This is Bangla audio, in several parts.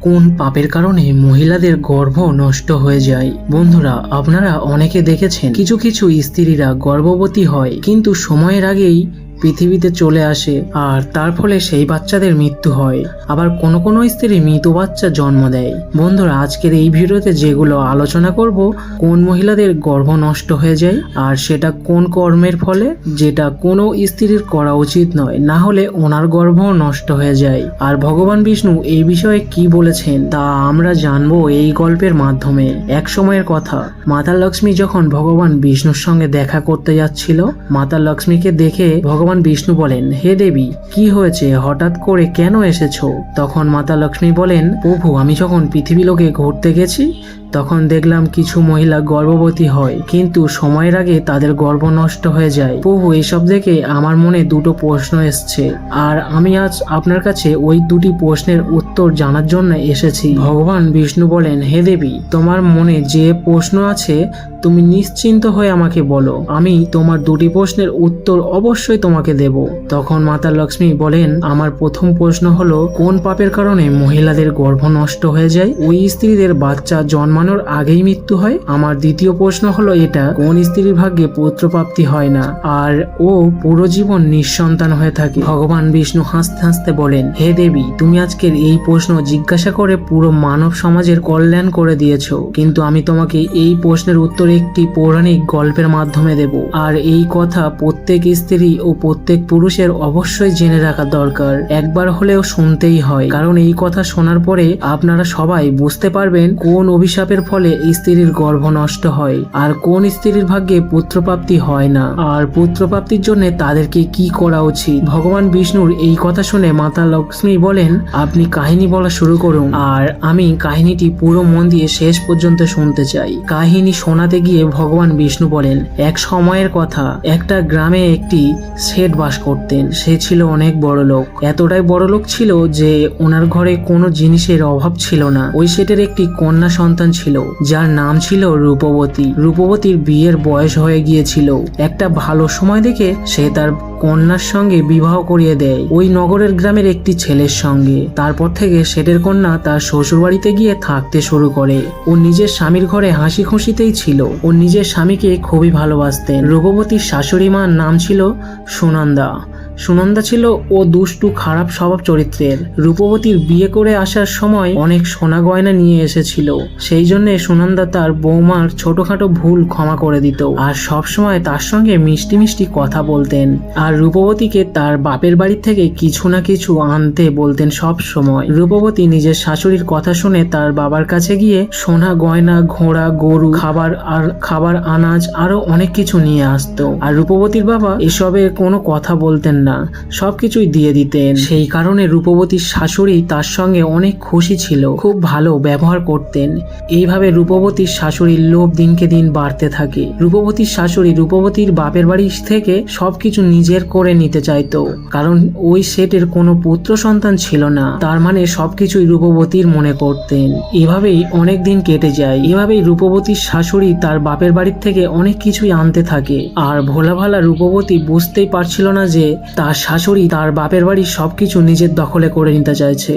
কোন পাপের কারণে মহিলাদের গর্ভ নষ্ট হয়ে যায়? বন্ধুরা, আপনারা অনেকে দেখেছেন, কিছু কিছু স্ত্রীরা গর্ভবতী হয়, কিন্তু সময়ের আগেই পৃথিবীতে চলে আসে আর তার ফলে সেই বাচ্চাদের মৃত্যু হয়। আবার কোনো কোনো স্ত্রী মৃত বাচ্চা জন্ম দেয়। বন্ধুরা, আজকের এই ভিডিওতে যেগুলো আলোচনা করব, কোন মহিলাদের গর্ভ নষ্ট হয়ে যায় আর সেটা কোন কর্মের ফলে, যেটা কোনো স্ত্রীর করা উচিত নয়, না হলে ওনার গর্ভ নষ্ট হয়ে যায়। আর ভগবান বিষ্ণু এই বিষয়ে কি বলেছেন তা আমরা জানব এই গল্পের মাধ্যমে। এক সময়ের কথা, মাতা লক্ষ্মী যখন ভগবান বিষ্ণুর সঙ্গে দেখা করতে যাচ্ছিল, মাতা লক্ষ্মীকে দেখে ভগবান বিষ্ণু বলেন, হে দেবী, কি হয়েছে? হঠাৎ করে কেন এসেছ? তখন মাতা লক্ষ্মী বলেন, প্রভু, আমি যখন পৃথিবী লোকে ঘুরতে গেছি তখন দেখলাম কিছু মহিলা গর্ভবতী হয়, কিন্তু সময়ের আগে তাদের গর্ভ নষ্ট হয়ে যায়। প্রভু এসব দেখে আমার মনে দুটো প্রশ্ন এসছে, আর আমি আজ আপনার কাছে ওই দুটি প্রশ্নের উত্তর জানার জন্য এসেছি। ভগবান বিষ্ণু বলেন, হে দেবী, তোমার মনে যে প্রশ্ন আছে, তুমি নিশ্চিন্ত হয়ে আমাকে বলো। আমি তোমার দুটি প্রশ্নের উত্তর অবশ্যই তোমাকে দেব। তখন মাতা লক্ষ্মী বলেন, আমার প্রথম প্রশ্ন হলো, কোন পাপের কারণে মহিলাদের গর্ভ নষ্ট হয়ে যায়? ওই স্ত্রীদের বাচ্চা জন্মানোর আগেই মৃত্যু হয়। আমার দ্বিতীয় প্রশ্ন হলো এটা, কোন স্ত্রীর ভাগ্যে পুত্রপ্রাপ্তি হয় না? আর ও পুরো জীবন নিঃসন্তান হয়ে থাকে। ভগবান বিষ্ণু হাসতে হাসতে বলেন, হে দেবী, তুমি আজকের এই প্রশ্ন জিজ্ঞাসা করে পুরো মানব সমাজের কল্যাণ করে দিয়েছ। কিন্তু আমি তোমাকে এই প্রশ্নের উত্তর একটি পৌরাণিক গল্পের মাধ্যমে দেব। আর এই কথা প্রত্যেক স্ত্রী ও প্রত্যেক পুরুষের অবশ্যই জেনে রাখা দরকার। একবার হলেও শুনতেই হয়। কারণ এই কথা শোনার পরে আপনারা সবাই বুঝতে পারবেন কোন অভিশাপের ফলে স্ত্রীর গর্ভ নষ্ট হয়। আর কোন স্ত্রীর ভাগ্যে পুত্রপ্রাপ্তি হয় না? আর পুত্রপ্রাপ্তির জন্য তাদেরকে কি করা উচিত? ভগবান বিষ্ণুর এই কথা শুনে মাতা লক্ষ্মী বলেন, আপনি কাহিনী বলা শুরু করুন। আর আমি কাহিনীটি পুরো মন দিয়ে শেষ পর্যন্ত শুনতে চাই। কাহিনী শোনাতে গিয়ে ভগবান বিষ্ণু বলেন, এক সময়ের কথা। একটা গ্রামে একটি শেঠ বাস করতেন। সে ছিল অনেক বড় লোক। এতটাই বড় লোক ছিল যে ওনার ঘরে কোনো জিনিসের অভাব ছিল না। ওই শেঠের একটি কন্যা সন্তান ছিল, যার নাম ছিল রূপবতী। রূপবতীর বিয়ের বয়স হয়ে গিয়েছিল। একটা ভালো সময় দেখে সে তার কন্যার সঙ্গে বিবাহ করিয়ে দেয়। ওই নগরের গ্রামের একটি ছেলের সঙ্গে। তারপর থেকে শেঠের কন্যা তার শ্বশুর বাড়িতে গিয়ে থাকতে শুরু করে। ও নিজের স্বামীর ঘরে হাসি খুশিতেই ছিল। ও নিজের স্বামীকে খুবই ভালোবাসতেন। রূপবতীর শাশুড়ি মার নাম ছিল সুনন্দা। সুনন্দা ছিল ও দুষ্টু খারাপ স্বভাব চরিত্রের। রূপবতীর বিয়ে করে আসার সময় অনেক সোনা গয়না নিয়ে এসেছিল। সেই জন্যে সুনন্দা তার বৌমার ছোটখাটো ভুল ক্ষমা করে দিত আর সব সময় তার সঙ্গে মিষ্টি মিষ্টি কথা বলতেন। আর রূপবতীকে তার বাপের বাড়ি থেকে কিছু না কিছু আনতে বলতেন সব সময় রূপবতী নিজের শাশুড়ির কথা শুনে তার বাবার কাছে গিয়ে সোনা গয়না, ঘোড়া, গরু, খাবার আর খাবার, আনাজ আরও অনেক কিছু নিয়ে আসতো। আর রূপবতীর বাবা এসবের কোনো কথা বলতেন না। সবকিছুই দিয়ে দিতেন। সেই কারণে রূপবতীর শাশুড়ি তার সঙ্গে অনেক খুশি ছিল, খুব ভালো ব্যবহার করতেন। এইভাবে রূপবতীর শাশুড়ির লোভ দিনকে দিন বাড়তে থাকে। রূপবতীর শাশুড়ি রূপবতীর বাপের বাড়ি থেকে সবকিছু নিজের করে নিতে চাইতো, কারণ ওই সেটের কোনো পুত্র সন্তান ছিল না। তার মানে সবকিছুই রূপবতীর মনে করতেন। এভাবেই অনেক দিন কেটে যায়। এভাবেই রূপবতীর শাশুড়ি তার বাপের বাড়ির থেকে অনেক কিছুই আনতে থাকে। আর ভোলা ভালা রূপবতী বুঝতেই পারছিল না যে তার শাশুড়ি তার বাপের বাড়ির সবকিছু নিজের দখলে করে নিতে চাইছে।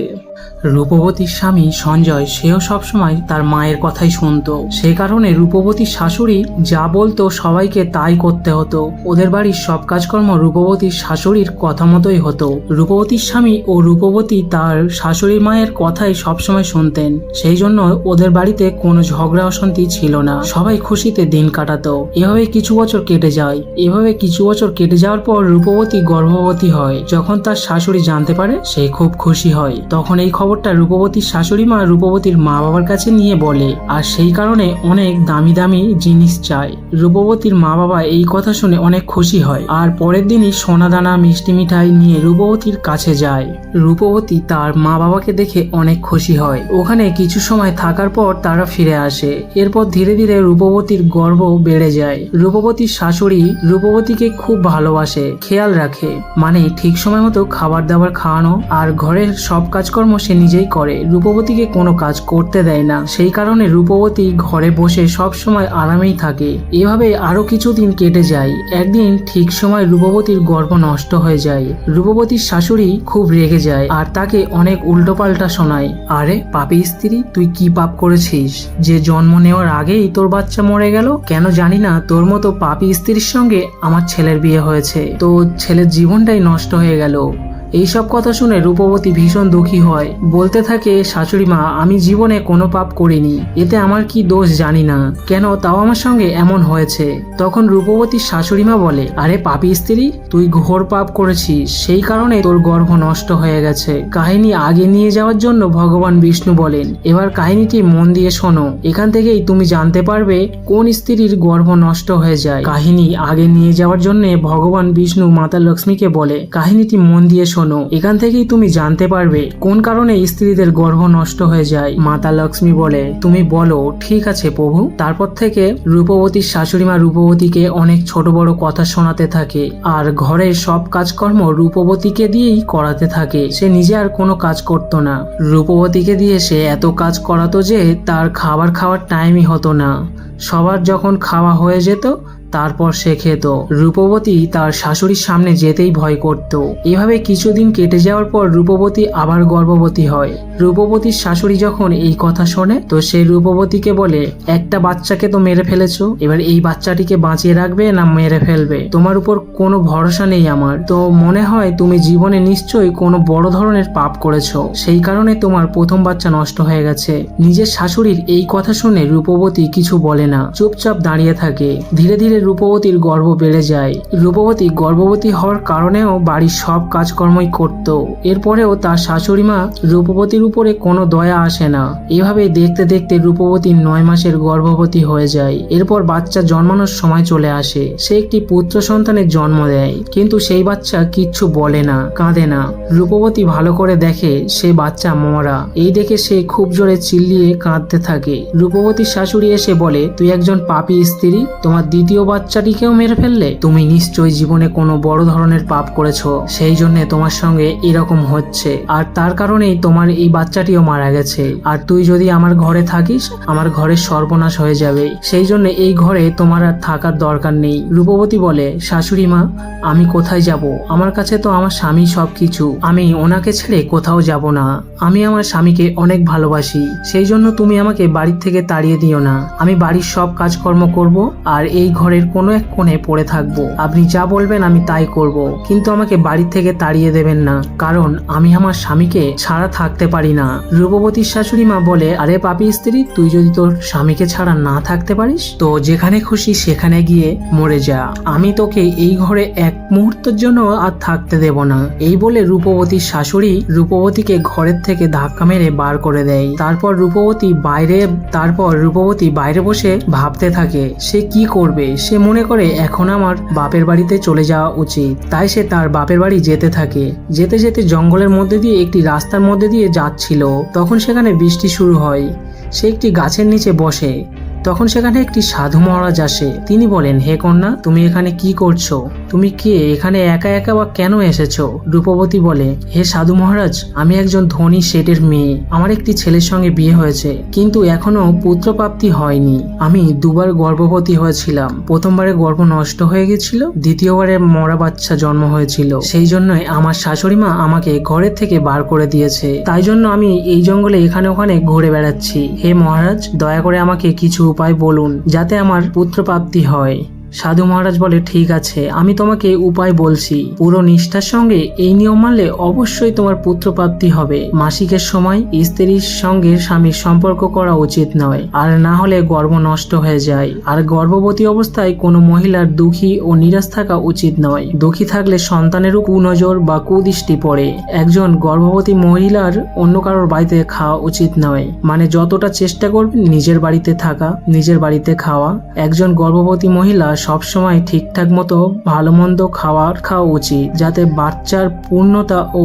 রূপবতীর স্বামী সঞ্জয় সেও সবসময় তার মায়ের কথাই শুনতো। সে কারণে রূপবতীর শাশুড়ি যা বলতো সবাইকে তাই করতে হতো। ওদের বাড়ির সব কাজকর্ম রূপবতীর শাশুড়ির কথা মতোই হতো। রূপবতীর স্বামী ও রূপবতী তার শাশুড়ি মায়ের কথাই সবসময় শুনতেন। সেই জন্য ওদের বাড়িতে কোনো ঝগড়া অশান্তি ছিল না। সবাই খুশিতে দিন কাটাতো। এভাবে কিছু বছর কেটে যায়। এভাবে কিছু বছর কেটে যাওয়ার পর রূপবতী গর্ভবতী হয়। যখন তার শাশুড়ি জানতে পারে, সে খুব খুশি হয়। তখন এই খবরটা রূপবতীর শাশুড়ি মা রূপবতীর মা বাবার কাছে নিয়ে বলে, আর সেই কারণে অনেক দামি দামি জিনিস চায়। রূপবতীর মা বাবা এই কথা শুনে অনেক খুশি হয়, আর পরের দিনই সোনাদানা, মিষ্টি মিঠাই নিয়ে রূপবতীর কাছে যায়। রূপবতী তার মা বাবাকে দেখে অনেক খুশি হয়। ওখানে কিছু সময় থাকার পর তারা ফিরে আসে। এরপর ধীরে ধীরে রূপবতীর গর্ব বেড়ে যায়। রূপবতীর শাশুড়ি রূপবতীকে খুব ভালোবাসে, খেয়াল রাখে। মানে ঠিক সময় মতো খাবার দাবার খাওয়ানো, আর ঘরের সব কাজকর্ম সে নিজেই করে। রূপবতীকে কোনো কাজ করতে দেয় না। সেই কারণে রূপবতী ঘরে বসে সব সময় আরামেই থাকে। এভাবে আরও কিছুদিন কেটে যায়। একদিন ঠিক সময় রূপবতীর গর্ভ নষ্ট হয়ে যায়। রূপবতীর শাশুড়ি খুব রেগে যায় আর তাকে অনেক উল্টোপাল্টা শোনায়। আরে, পাপি স্ত্রী, তুই কি পাপ করেছিস? যে জন্ম নেওয়ার আগেই তোর বাচ্চা মরে গেল? কেন জানি না, তোর মতো পাপি স্ত্রীর সঙ্গে আমার ছেলের বিয়ে হয়েছে। তো ছেলের জীবনটাই নষ্ট হয়ে গেল। এইসব কথা শুনে রূপবতী ভীষণ দুঃখী হয়। বলতে থাকে, শাশুড়ি মা, আমি জীবনে কোনো পাপ করিনি। এতে আমার কি দোষ জানি না। কেন তাও আমার সঙ্গে এমন হয়েছে? তখন রূপবতীর শাশুড়ি মা বলে, আরে পাপি স্ত্রী, তুই ঘোর পাপ করেছিস। সেই কারণে তোর গর্ভ নষ্ট হয়ে গেছে। কাহিনী আগে নিয়ে যাওয়ার জন্য ভগবান বিষ্ণু বলেন। এবার কাহিনীটি মন দিয়ে শোনো। এখান থেকেই তুমি জানতে পারবে কোন স্ত্রীর গর্ভ নষ্ট হয়ে যায়। কাহিনী আগে নিয়ে যাওয়ার জন্য ভগবান বিষ্ণু মাতা লক্ষ্মীকে বলে। কাহিনীটি মন দিয়ে শোনো। এখান থেকেই তুমি জানতে পারবে কোন কারণে স্ত্রীদের গর্ভ নষ্ট হয়ে যায়। মাতা লক্ষ্মী বলে, তুমি বলো, ঠিক আছে প্রভু। তারপর থেকে রূপবতীর শাশুড়ি মা রূপবতীকে অনেক ছোট বড় কথা শোনাতে থাকে আর ঘরের সব কাজকর্ম রূপবতীকে দিয়েই করাতে থাকে। সে নিজে আর কোনো কাজ করতো না। রূপবতীকে দিয়ে সে এত কাজ করাতো যে তার খাবার খাওয়ার টাইমই হতো না। সবার যখন খাওয়া হয়ে যেত তারপর সে খেত। রূপবতী তার শাশুড়ির সামনে যেতেই ভয় করত। এভাবে কিছুদিন কেটে যাওয়ার পর রূপবতী আবার গর্ভবতী হয়। রূপবতীর শাশুড়ি যখন এই কথা শোনে, তো সে রূপবতীকে বলে, একটা বাচ্চাকে তো মেরে ফেলেছো, এবার এই বাচ্চাটিকে বাঁচিয়ে রাখবে না মেরে ফেলবে? তোমার উপর কোনো ভরসা নেই আমার। তো মনে হয় তুমি জীবনে নিশ্চয়ই কোনো বড় ধরনের পাপ করেছ। সেই কারণে তোমার প্রথম বাচ্চা নষ্ট হয়ে গেছে। নিজের শাশুড়ির এই কথা শুনে রূপবতী কিছু বলে না। চুপচাপ দাঁড়িয়ে থাকে। ধীরে ধীরে রূপবতীর গর্ভ বেড়ে যায়। রূপবতী গর্ভবতী হওয়ার কারণেও বাড়ির সব কাজকর্মই করত। এরপরেও তার শাশুড়ি মা রূপবতীর উপরে কোনো দয়া আসে না। এভাবে দেখতে দেখতে রূপবতী নয় মাসের গর্ভবতী হয়ে যায়। এরপর বাচ্চা জন্মানোর সময় চলে আসে। সে একটি পুত্র সন্তানের জন্ম দেয়। কিন্তু সেই বাচ্চা কিচ্ছু বলে না, কাঁদে না। রূপবতী ভালো করে দেখে সে বাচ্চা মরা। এই দেখে সে খুব জোরে চিল্লিয়ে কাঁদতে থাকে। রূপবতীর শাশুড়ি এসে বলে, তুই একজন পাপী স্ত্রী, তোমার দ্বিতীয় বাচ্চাটিকেও মেরে ফেললে? তুমি নিশ্চয়ই জীবনে কোনো বড় ধরনের পাপ করেছ। সেই জন্য তোমার সঙ্গে এরকম হচ্ছে। আর তার কারণেই তোমার এই বাচ্চাটিও মারা গেছে। আর তুই যদি আমার ঘরে থাকিস, আমার ঘরের সর্বনাশ হয়ে যাবে। সেই জন্য এই ঘরে তোমার আর থাকার দরকার নেই। রূপবতী বলে, শাশুড়ি মা, আমি কোথায় যাব? আমার কাছে তো আমার স্বামী সবকিছু। আমি ওনাকে ছেড়ে কোথাও যাব না। আমি আমার স্বামীকে অনেক ভালোবাসি। সেই জন্য তুমি আমাকে বাড়ির থেকে তাড়িয়ে দিও না। আমি বাড়ির সব কাজকর্ম করব, আর এই ঘরের কোনো এক কোণে পড়ে থাকব। আপনি যা বলবেন আমি তাই করব। কিন্তু আমাকে বাড়ির থেকে তাড়িয়ে দেবেন না। কারণ আমি আমার স্বামীকে ছাড়া থাকতে পারি না। রূপবতীর শাশুড়ি মা বলে, আরে পাপি স্ত্রী, তুই যদি তোর স্বামীকে ছাড়া না থাকতে পারিস, তো যেখানে খুশি সেখানে গিয়ে মরে যা। আমি তোকে এই ঘরে এক মুহূর্তের জন্য আর থাকতে দেব না। এই বলে রূপবতীর শাশুড়ি রূপবতীকে ঘরের থেকে ধাক্কা মেরে বার করে দেয়। তারপর রূপবতী বাইরে, তারপর রূপবতী বাইরে বসে ভাবতে থাকে, সে কি করবে? সে মনে করে, এখন আমার বাপের বাড়িতে চলে যাওয়া উচিত। তাই সে তার বাপের বাড়ি যেতে থাকে। যেতে যেতে জঙ্গলের মধ্যে দিয়ে একটি রাস্তার মধ্যে দিয়ে যাচ্ছিল। তখন সেখানে বৃষ্টি শুরু হয়। সে একটি গাছের নিচে বসে। তখন সেখানে একটি সাধু মহারাজ আসে। তিনি বলেন, হে কন্যা, তুমি এখানে কি করছ? তুমি কে? এখানে একা একা বা কেন এসেছ? রূপবতী বলে, হে সাধু মহারাজ, আমি একজন ধনী শেঠের মেয়ে। আমার একটি ছেলের সঙ্গে বিয়ে হয়েছে, কিন্তু এখনও পুত্রপ্রাপ্তি হয়নি। আমি দুবার গর্ভবতী হয়েছিলাম। প্রথমবারে গর্ভ নষ্ট হয়ে গেছিল দ্বিতীয়বারে মরা বাচ্চা জন্ম হয়েছিল। সেই জন্যই আমার শাশুড়ি মা আমাকে ঘরের থেকে বার করে দিয়েছে। তাই জন্য আমি এই জঙ্গলে এখানে ওখানে ঘুরে বেড়াচ্ছি। হে মহারাজ, দয়া করে আমাকে কিছু উপায় বলুন যাতে আমার পুত্র প্রাপ্তি হয়। সাধু মহারাজ বলে, ঠিক আছে, আমি তোমাকে উপায় বলছি। পুরো নিষ্ঠার সঙ্গে এই নিয়ম মানলে অবশ্যই তোমার পুত্রপ্রাপ্তি হবে। মাসিকের সময় স্ত্রীর সঙ্গে স্বামীর সম্পর্ক করা উচিত নয়, আর না হলে গর্ভ নষ্ট হয়ে যায়। আর গর্ভবতী অবস্থায় কোনো মহিলার দুঃখী ও নিরাশ থাকা উচিত নয়। দুঃখী থাকলে সন্তানেরও কুনজর বা কুদৃষ্টি পড়ে। একজন গর্ভবতী মহিলার অন্য কারোর বাড়িতে খাওয়া উচিত নয়। মানে যতটা চেষ্টা করবেন নিজের বাড়িতে থাকা, নিজের বাড়িতে খাওয়া। একজন গর্ভবতী মহিলা সবসময় ঠিকঠাক মতো ভালো মন্দ খাবার খাওয়া উচিত, যাতে বাচ্চার পূর্ণতা ও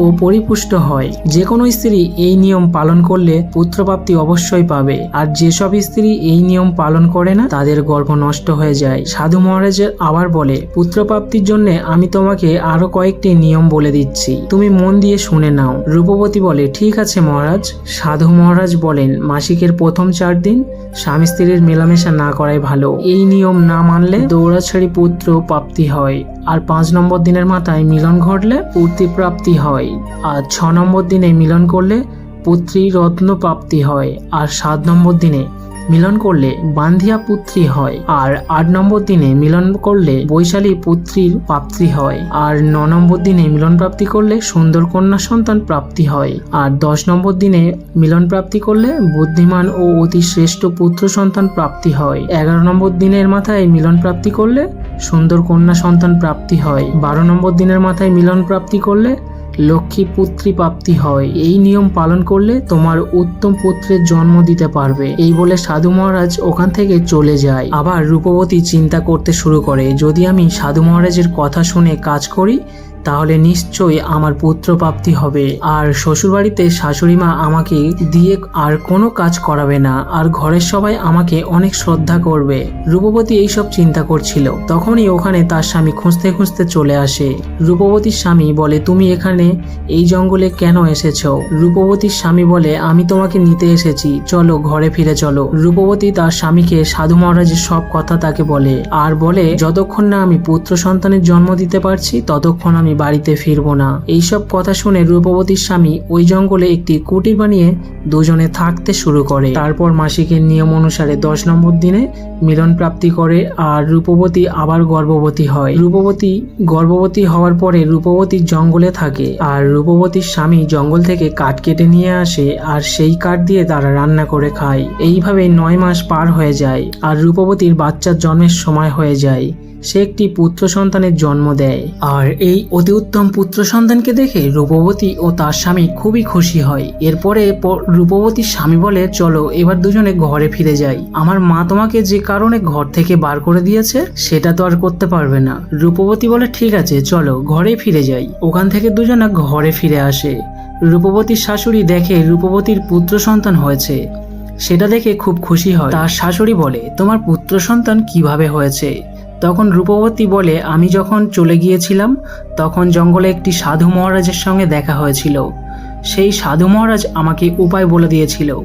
ও পরিপুষ্ট হয়। যে কোনো স্ত্রী এই নিয়ম পালন করলে পুত্রপ্রাপ্তি অবশ্যই পাবে। আর যেসব স্ত্রী এই নিয়ম পালন করে না, তাদের গর্ভ নষ্ট হয়ে যায়। সাধু মহারাজের আবার বলে, পুত্রপ্রাপ্তির জন্য আমি তোমাকে আরও কয়েকটি নিয়ম বলে দিচ্ছি। তুমি মন দিয়ে শুনে নাও। রূপবতী বলে, ঠিক আছে মহারাজ। সাধু মহারাজ বলেন, মাসিকের প্রথম চার দিন স্বামী স্ত্রীর মেলামেশা না করাই ভালো। এই নিয়ম না মানলে দৌড়াছড়ি পুত্র প্রাপ্তি হয়। আর পাঁচ নম্বর দিনের মাথায় মিলন ঘটলে পুত্রী প্রাপ্তি হয়। আর ছ নম্বর দিনে মিলন করলে পুত্রী রত্ন প্রাপ্তি হয়। আর সাত নম্বর দিনে মিলন করলে বান্ধিয়া পুত্রী হয় আর আট নম্বর দিনে মিলন করলে বৈশালী পুত্রীর প্রাপ্তি হয় আর ন নম্বর দিনে মিলন প্রাপ্তি করলে সুন্দর কন্যা সন্তান প্রাপ্তি হয় আর দশ নম্বর দিনে মিলন প্রাপ্তি করলে বুদ্ধিমান ও অতি শ্রেষ্ঠ পুত্র সন্তান প্রাপ্তি হয়। এগারো নম্বর দিনের মাথায় মিলন প্রাপ্তি করলে সুন্দর কন্যা সন্তান প্রাপ্তি হয়। বারো নম্বর দিনের মাথায় মিলন প্রাপ্তি করলে লক্ষ্মী পুত্রী প্রাপ্তি হয়। এই নিয়ম পালন করলে তোমার উত্তম পুত্রের জন্ম দিতে পারবে। এই বলে সাধু মহারাজ ওখান থেকে চলে যায়। আবার রূপবতী চিন্তা করতে শুরু করে, যদি আমি সাধু মহারাজের কথা শুনে কাজ করি তাহলে নিশ্চয়ই আমার পুত্র প্রাপ্তি হবে। আর শ্বশুরবাড়িতে শাশুড়ি মা আমাকে দিয়ে আর কোনো কাজ করাবে না। আর ঘরের সবাই আমাকে অনেক শ্রদ্ধা করবে। রূপবতী এইসব চিন্তা করছিল। তখনই ওখানে তার স্বামী খুঁজতে খুঁজতে চলে আসে। রূপবতীর স্বামী বলে, তুমি এখানে এই জঙ্গলে কেন এসেছ? রূপবতীর স্বামী বলে, আমি তোমাকে নিতে এসেছি। চলো, ঘরে ফিরে চলো। রূপবতী তার স্বামীকে সাধু মহারাজের সব কথা তাকে বলে। আর বলে, যতক্ষণ না আমি পুত্র সন্তানের জন্ম দিতে পারছি, ততক্ষণ আমি বাড়িতে ফিরবো না। এইসব কথা শুনে রূপবতীর স্বামী ওই জঙ্গলে একটি কুটির বানিয়ে দুজনে থাকতে শুরু করে। তারপর মাসিকের নিয়ম অনুসারে দশ নম্বর দিনে মিলন প্রাপ্তি করে আর রূপবতী আবার গর্ভবতী হয়। রূপবতী গর্ভবতী হওয়ার পরে রূপবতী জঙ্গলে থাকে আর রূপবতীর স্বামী জঙ্গল থেকে কাঠ কেটে নিয়ে আসে আর সেই কাঠ দিয়ে তারা রান্না করে খায়। এইভাবে নয় মাস পার হয়ে যায় আর রূপবতীর বাচ্চার জন্মের সময় হয়ে যায়। সে একটি পুত্র সন্তানের জন্ম দেয়। আর এই অতি উত্তম পুত্র সন্তানকে দেখে রূপবতী ও তার স্বামী খুবই খুশি হয়। এরপরে রূপবতীর স্বামী বলে, চলো, এবার দুজনে ঘরে ফিরে যাই। আমার মা তোমাকে যে কারণে ঘর থেকে বার করে দিয়েছে, সেটা তো আর করতে পারবে না। রূপবতী বলে, ঠিক আছে, চলো, ঘরে ফিরে যাই। ওখান থেকে দুজনে ঘরে ফিরে আসে। রূপবতীর শাশুড়ি দেখে রূপবতীর পুত্র সন্তান হয়েছে। সেটা দেখে খুব খুশি হয়। তার শাশুড়ি বলে, তোমার পুত্র সন্তান কীভাবে হয়েছে? তখন রূপবতী বলে, আমি যখন চলে গিয়েছিলাম, তখন জঙ্গলে একটি সাধু মহারাজের সঙ্গে দেখা হয়েছিল। সেই সাধু মহারাজ আমাকে উপায় বলে দিয়েছিল।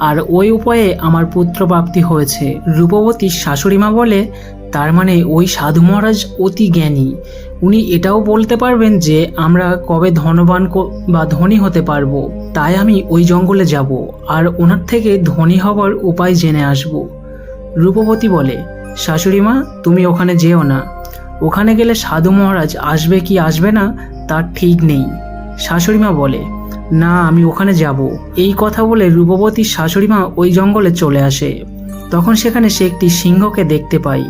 আর ওই উপায়ে আমার পুত্র প্রাপ্তি হয়েছে। রূপবতীর শাশুড়িমা বলে, তার মানে ওই সাধু মহারাজ অতি জ্ঞানী। উনি এটাও বলতে পারবেন যে, আমরা কবে ধনবান বা ধনী হতে পারব। তাই আমি ওই জঙ্গলে যাব, আর ওনার থেকে ধনী হবার উপায় জেনে আসব। রূপবতী বলে শাশুড়ি মা, তুমি ওখানে যেও না। ওখানে গেলে সাধু মহারাজ আসবে কি আসবে না, তার ঠিক নেই। শাশুড়ি মা বলে, না, আমি ওখানে যাব। এই কথা বলে রূপবতীর শাশুড়ি মা ওই জঙ্গলে চলে আসে। তখন সেখানে সে একটি সিংহকে দেখতে পায়।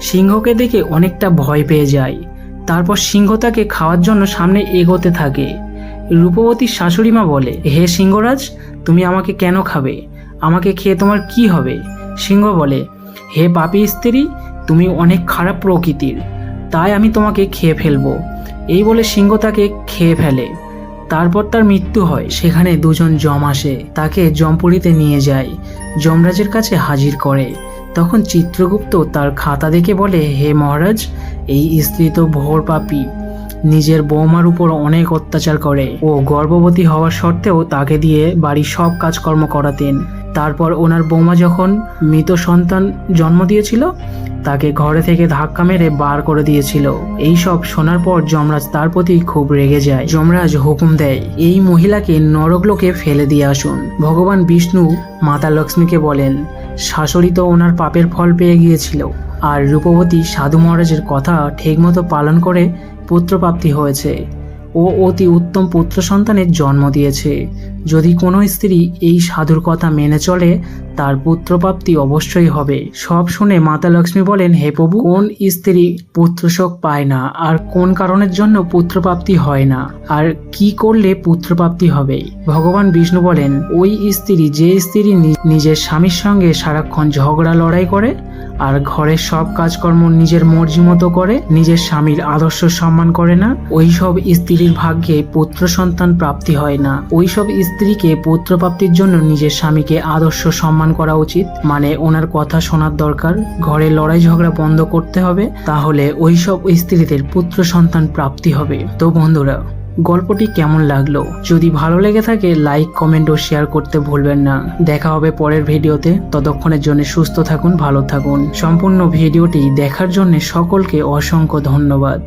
সিংহকে দেখে অনেকটা ভয় পেয়ে যায়। তারপর সিংহ তাকে খাওয়ার জন্য সামনে এগোতে থাকে। রূপবতীর শাশুড়ি মা বলে, হে সিংহরাজ, তুমি আমাকে কেন খাবে? আমাকে খেয়ে তোমার কি হবে? সিংহ বলে হে পাপী স্ত্রী, তুমি অনেক খারাপ প্রকৃতির। তাই আমি তোমাকে খেয়ে ফেলব। এই বলে সিংহ তাকে খেয়ে ফেলে। তারপর তার মৃত্যু হয়। সেখানে দুজন জম আসে। তাকে জমপুরিতে নিয়ে যায়। যমরাজের কাছে হাজির করে। তখন চিত্রগুপ্ত তার খাতা দেখে বলে, হে মহারাজ, এই স্ত্রী তো ভোর পাপী। নিজের বৌমার উপর অনেক অত্যাচার করে। ও গর্ভবতী হওয়ার সত্ত্বেও তাকে দিয়ে বাড়ির সব কাজকর্ম করাতেন। তারপর ওনার বৌমা যখন মৃত সন্তান জন্ম দিয়েছিল, তাকে ঘরে থেকে ধাক্কা মেরে বার করে দিয়েছিল। এই সব শোনার পর যমরাজ তার প্রতি খুব রেগে যায়। যমরাজ হুকুম দেয়, এই মহিলাকে নরকলোকে ফেলে দিয়ে আসুন। ভগবান বিষ্ণু মাতা লক্ষ্মীকে বলেন, শাশুড়ি তো ওনার পাপের ফল পেয়ে গিয়েছিল, আর রূপবতী সাধু মহারাজের কথা ঠিকমতো পালন করে পুত্রপ্রাপ্তি হয়েছে। ও অতি উত্তম পুত্র সন্তানের জন্ম দিয়েছে। যদি কোনো স্ত্রী এই সাধুর কথা মেনে চলে তার পুত্রপ্রাপ্তি অবশ্যই হবে। সব শুনে মাতা লক্ষ্মী বলেন, হে প্রভু, কোন স্ত্রী পুত্রশোক পায় না? আর কোন কারণের জন্য পুত্রপ্রাপ্তি হয় না? আর কি করলে পুত্রপ্রাপ্তি হবে? ভগবান বিষ্ণু বলেন, ওই স্ত্রী যে স্ত্রী নিজের স্বামীর সঙ্গে সারাক্ষণ ঝগড়া, লড়াই করে, আর ঘরের সব কাজকর্ম নিজের মর্জি মতো করে, নিজের স্বামীর আদর্শ সম্মান করে না ওই সব স্ত্রীর ভাগ্যে পুত্র সন্তান প্রাপ্তি হয় না। ওই সব স্ত্রীকে পুত্র প্রাপ্তির জন্য নিজের স্বামীকে আদর্শ সম্মান করা উচিত। মানে ওনার কথা শোনার দরকার। ঘরে লড়াই ঝগড়া বন্ধ করতে হবে, তাহলে ওই সব স্ত্রীদের পুত্র সন্তান প্রাপ্তি হবে। তো বন্ধুরা, গল্পটি কেমন লাগল? যদি ভালো লেগে থাকে, লাইক, কমেন্ট ও শেয়ার করতে ভুলবেন না। দেখা হবে পরের ভিডিওতে। ততক্ষণের জন্য সুস্থ থাকুন, ভালো থাকুন। সম্পূর্ণ ভিডিওটি দেখার জন্য সকলকে অসংখ্য ধন্যবাদ।